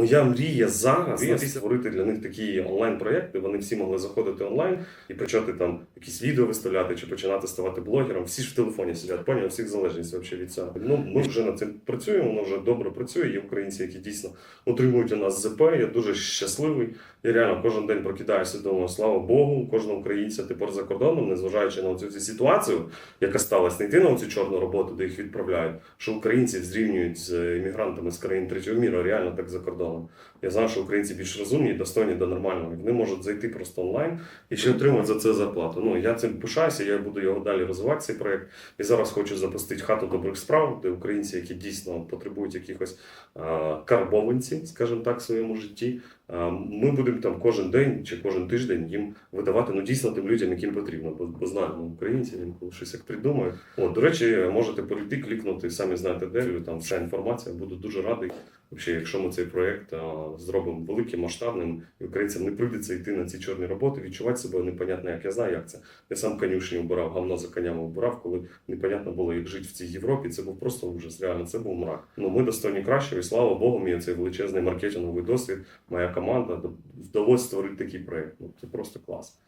Моя мрія зараз мрія створити для них такі онлайн-проєкти. Вони всі могли заходити онлайн і почати там якісь відео виставляти чи починати ставати блогером. Всі ж в телефоні сидять, поняв, всіх залежність взагалі від цього. Ну ми вже над цим працюємо, воно вже добре працює. Є українці, які дійсно утримують у нас ЗП. Я дуже щасливий. Я реально кожен день прокидаюся думаю, слава Богу, кожного українця тепер за кордоном, незважаючи на цю ситуацію, яка сталася, не йти на цю чорну роботу, де їх відправляють, що українців зрівнюють з іммігрантами з країн третього міру, реально так за кордоном. Я знаю, що українці більш розумні достойні до нормального. Вони можуть зайти просто онлайн і ще отримати за це зарплату. Ну я цим пишаюся, я буду його далі розвивати цей проект. І зараз хочу запустити хату добрих справ, де українці, які дійсно потребують якихось карбованців, скажімо так, в своєму житті. Ми будемо там кожен день чи кожен тиждень їм видавати ну дійсно тим людям, яким потрібно. Бо, бо знаємо українці, інколи щось як придумають. О, до речі, можете перейти, клікнути, самі знаєте, де там вся інформація. Буду дуже радий. Якщо ми цей проєкт зробимо великим, масштабним, і українцям не прийдеться йти на ці чорні роботи, відчувати себе непонятно, як я знаю, як це. Я сам конюшні обирав, гавно за конями обирав, коли непонятно було, як жити в цій Європі. Це був просто ужас. Реально, це був мрак. Ну ми достойні кращого, і слава Богу, мій цей величезний маркетинговий досвід, моя команда вдалося створити такий проєкт. Ну це просто клас.